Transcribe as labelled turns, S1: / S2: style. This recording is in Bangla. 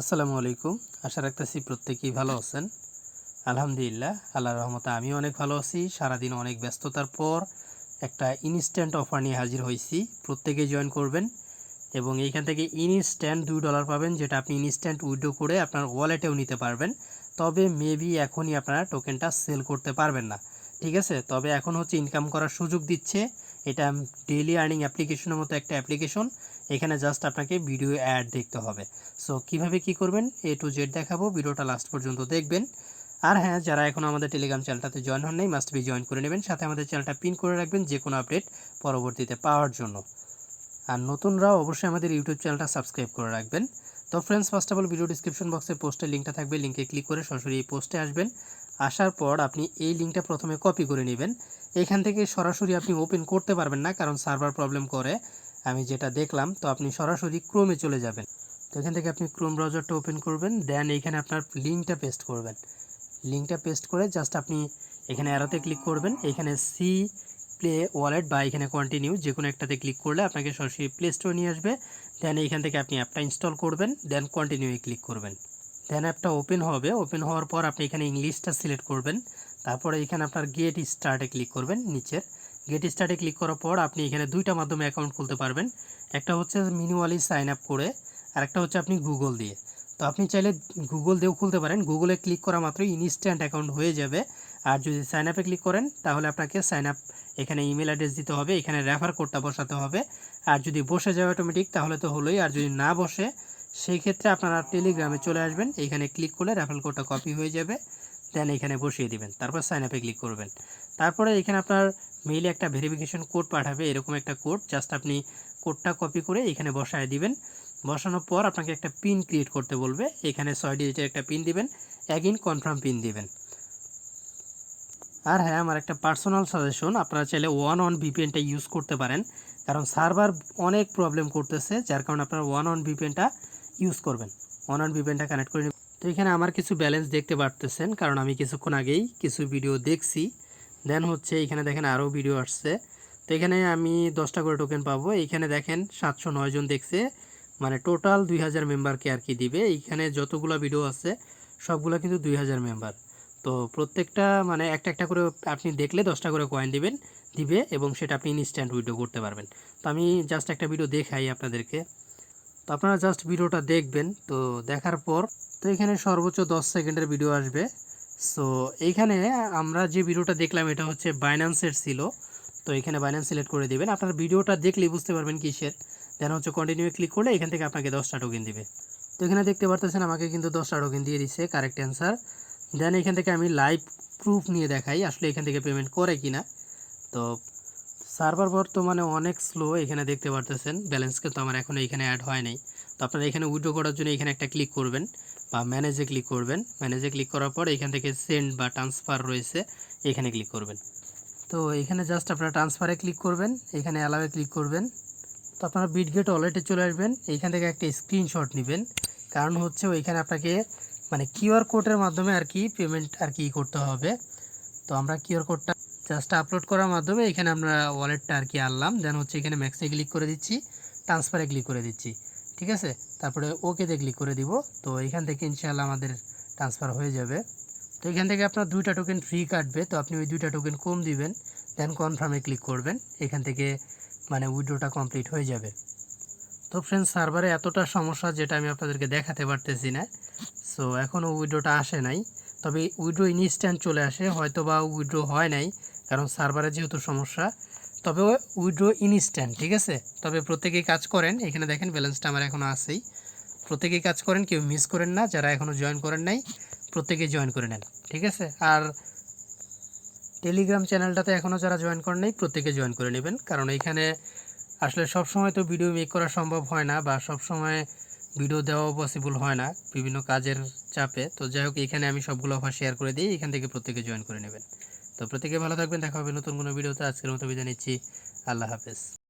S1: আসসালামু আলাইকুম। আশা রাখতেছি প্রত্যেকেই ভালো আছেন। আলহামদুলিল্লাহ, আল্লাহর রহমতে আমি অনেক ভালো আছি। সারাদিন অনেক ব্যস্ততার পর একটা ইনস্ট্যান্ট অফার নিয়ে হাজির হয়েছি। প্রত্যেকেই জয়েন করবেন এবং এইখান থেকে ইনস্ট্যান্ট দুই ডলার পাবেন, যেটা আপনি ইনস্ট্যান্ট উইড্রো করে আপনার ওয়ালেটেও নিতে পারবেন। তবে মেবি এখনই আপনারা টোকেনটা সেল করতে পারবেন না। ঠিক আছে? তবে এখন হচ্ছে ইনকাম করার সুযোগ দিচ্ছে। এটা ডেইলি আর্নিং অ্যাপ্লিকেশনের মতো একটা অ্যাপ্লিকেশন এখানে জাস্ট আপনাকে ভিডিও অ্যাড দেখতে হবে। সো কীভাবে কি করবেন? এ টু জেড দেখাবো। ভিডিওটা লাস্ট পর্যন্ত দেখবেন। আর হ্যাঁ যারা এখন আমাদের টেলিগ্রাম চ্যানেলটাতে জয়েন হন নাই মাস্ট বি জয়েন করে নেবেন। সাথে আমাদের চ্যানেলটা পিন করে রাখবেন যে কোনো আপডেট পরবর্তীতে পাওয়ার জন্য। আর নতুনরাও অবশ্যই আমাদের ইউটিউব চ্যানেলটা সাবস্ক্রাইব করে রাখবেন। তো friends first of all video description বক্সে পোস্টের লিঙ্কটা থাকবে। লিঙ্কে ক্লিক করে সরাসরি এই পোস্টে আসবেন। আসার পর আপনি এই লিঙ্কটা প্রথমে কপি করে নেবেন। এখান থেকে সরাসরি আপনি ওপেন করতে পারবেন না, কারণ সার্ভার প্রবলেম করে। আমি যেটা দেখলাম, তো আপনি সরাসরি ক্রোমে চলে যাবেন। তো এখান থেকে আপনি ক্রোম ব্রাউজারটা ওপেন করবেন দেন এইখানে আপনার লিঙ্কটা পেস্ট করবেন। লিঙ্কটা পেস্ট করে জাস্ট আপনি এখানে অ্যারোতে ক্লিক করবেন। এখানে সি প্লে ওয়ালেট বা এখানে কন্টিনিউ যে কোনো একটাতে ক্লিক করলে আপনাকে সরাসরি প্লে স্টোর নিয়ে আসবে। দেন এইখান থেকে আপনি অ্যাপটা ইনস্টল করবেন দেন কন্টিনিউয়ে ক্লিক করবেন। দেন অ্যাপটা ওপেন হবে। ওপেন হওয়ার পর আপনি এখানে ইংলিশটা সিলেক্ট করবেন। তারপরে এখানে আপনার গেট স্টার্টে ক্লিক করবেন নিচের। গেট স্টার্টে ক্লিক করার পর আপনি এখানে দুইটা মাধ্যমে অ্যাকাউন্ট খুলতে পারবেন। একটা হচ্ছে মিনিমালি সাইন আপ করে আর একটা হচ্ছে আপনি গুগল দিয়ে। তো আপনি চাইলে গুগল দিয়েও খুলতে পারেন। গুগলে ক্লিক করা মাত্রই ইনস্ট্যান্ট অ্যাকাউন্ট হয়ে যাবে। আর যদি সাইন আপে ক্লিক করেন, তাহলে আপনাকে সাইন আপ এখানে ইমেল অ্যাড্রেস দিতে হবে। এখানে রেফার কোডটা বসাতে হবে। আর যদি বসে যায় অটোমেটিক তাহলে তো হলোই। আর যদি না বসে সেই ক্ষেত্রে আপনারা টেলিগ্রামে চলে আসবেন এখানে ক্লিক করলে রেফার কোডটা কপি হয়ে যাবে দেন এখানে বসিয়ে দিবেন, তারপর সাইন আপে ক্লিক করবেন। তারপরে এখানে আপনার মেইলে একটা ভেরিফিকেশন কোড পাঠাবে, এরকম একটা কোড জাস্ট আপনি কোডটা কপি করে এখানে বসায় দিবেন। বসানোর পর আপনাকে একটা পিন ক্রিয়েট করতে বলবে এখানে ছয় ডিজিটের একটা পিন দিবেন অ্যাগিন কনফার্ম পিন দিবেন। আর হ্যাঁ আমার একটা পার্সোনাল সাজেশন আপনারা চাইলে ওয়ান অন ভিপিএনটা ইউজ করতে পারেন, কারণ সার্ভার অনেক প্রবলেম করতেছে, যার কারণে আপনারা ওয়ান অন ভিপিএনটা ইউজ করবেন। ওয়ান অন ভিপিএনটা কানেক্ট করে নেবেন। তো এখানে আমার কিছু ব্যালেন্স দেখতে পারতেছেন, কারণ আমি কিছুক্ষণ আগেই কিছু ভিডিও দেখছি। দেন হচ্ছে এখানে দেখেন আরও ভিডিও আসছে। তো এখানে আমি দশটা করে টোকেন পাবো। এইখানে দেখেন সাতশো নয় জন দেখছে। মানে টোটাল দুই হাজার মেম্বারকে আর কি দিবে। এইখানে যতগুলো ভিডিও আছে, সবগুলো কিন্তু দুই হাজার মেম্বার তো প্রত্যেকটা মানে একটা একটা করে আপনি দেখলে দশটা করে কয়েন দিবেন, দিবে এবং সেটা আপনি ইনস্ট্যান্ট উইড্রো করতে পারবেন। তো আমি জাস্ট একটা ভিডিও দেখাই আপনাদেরকে। তো আপনারা জাস্ট ভিডিওটা দেখবেন, তো দেখার পর তো এখানে সর্বোচ্চ দশ সেকেন্ডের ভিডিও আসবে। সো এইখানে আমরা যে ভিডিওটা দেখলাম, এটা হচ্ছে বাইন্যান্সের ছিল। তো এখানে বাইন্যান্স সিলেক্ট করে দিবেন। আপনার ভিডিওটা দেখলেই বুঝতে পারবেন কিসের। দেন হচ্ছে কন্টিনিউ ক্লিক করলে এখান থেকে আপনাকে দশটা টোকেন দিবে। তো এখানে দেখতে পারতেছেন, আমাকে কিন্তু দশটা টোকেন দিয়ে দিচ্ছে কারেক্ট অ্যান্সার দেন এখান থেকে আমি লাইভ প্রুফ নিয়ে দেখাই, আসলে এখান থেকে পেমেন্ট করে কিনা। তো সার্ভার বর্তমানে অনেক স্লো এখানে দেখতে পারতেছেন। ব্যালেন্স কিন্তু আমার এখন এখানে অ্যাড হয় নাই। তো আপনারা এখানে উইড্রো করার জন্য এখানে একটা ক্লিক করবেন বা ম্যানেজে ক্লিক করবেন। ম্যানেজে ক্লিক করার পর এখান থেকে সেন্ড বা ট্রান্সফার রয়েছে, এখানে ক্লিক করবেন। তো এখানে জাস্ট আপনারা ট্রান্সফারে ক্লিক করবেন, এখানে অ্যালাওয়ে ক্লিক করবেন। তো আপনারা বিটগেট ওয়ালেটে চলে আসবেন এইখান থেকে একটা স্ক্রিনশট নেবেন। কারণ হচ্ছে ওইখানে আপনাকে মানে কিউআর কোডের মাধ্যমে আর কি পেমেন্ট আর কি করতে হবে। তো আমরা কিউআর কোডটা জাস্ট আপলোড করার মাধ্যমে এখানে আমরা ওয়ালেটটা আর কি আনলাম। দেন হচ্ছে এখানে ম্যাক্সে ক্লিক করে দিচ্ছি ট্রান্সফারে ক্লিক করে দিচ্ছি। ঠিক আছে? তারপরে ওকেতে ক্লিক করে দিব। তো এখান থেকে ইনশাআল্লাহ আমাদের ট্রান্সফার হয়ে যাবে। তো এখান থেকে আপনার দুইটা টোকেন ফ্রি কাটবে। তো আপনি ওই দুইটা টোকেন কম দিবেন দেন কনফার্মে ক্লিক করবেন। এখান থেকে মানে উইড্রোটা কমপ্লিট হয়ে যাবে। তো ফ্রেন্ডস সার্ভারে এতটা সমস্যা যেটা আমি আপনাদেরকে দেখাতে পারতেছি না। সো এখনও উইড্রোটা আসে নাই। তবে উইড্রো ইনস্ট্যান্ট চলে আসে। হয়তো বা উইড্রো হয় নাই। কারণ সার্ভারে যেহেতু সমস্যা, তবে উইড্রো ইনস্ট্যান্ট, ঠিক আছে? তবে প্রত্যেকেই কাজ করেন। এখানে দেখেন ব্যালেন্সটা আমার এখনও আছেই। প্রত্যেকেই কাজ করেন, কেউ মিস করেন না, যারা এখনও জয়েন করেন নাই, প্রত্যেকেই জয়েন করে নেন, ঠিক আছে? আর টেলিগ্রাম চ্যানেলটাতে এখনও যারা জয়েন করেন নাই, প্রত্যেকে জয়েন করে নেবেন। কারণ এখানে আসলে সব সময় তো ভিডিও মেক করা সম্ভব হয় না, বা সব সময় ভিডিও দেওয়া পসিবল হয় না বিভিন্ন কাজের চাপে। তো যাই হোক, এখানে আমি সবগুলো অফার শেয়ার করে দিই, এখান থেকে প্রত্যেকে জয়েন করে নেবেন। তো প্রত্যেকে ভালো থাকবেন, দেখা হবে নতুন কোনো ভিডিওতে। আজকের মতো বিদায় নিচ্ছি। আল্লাহ হাফেজ।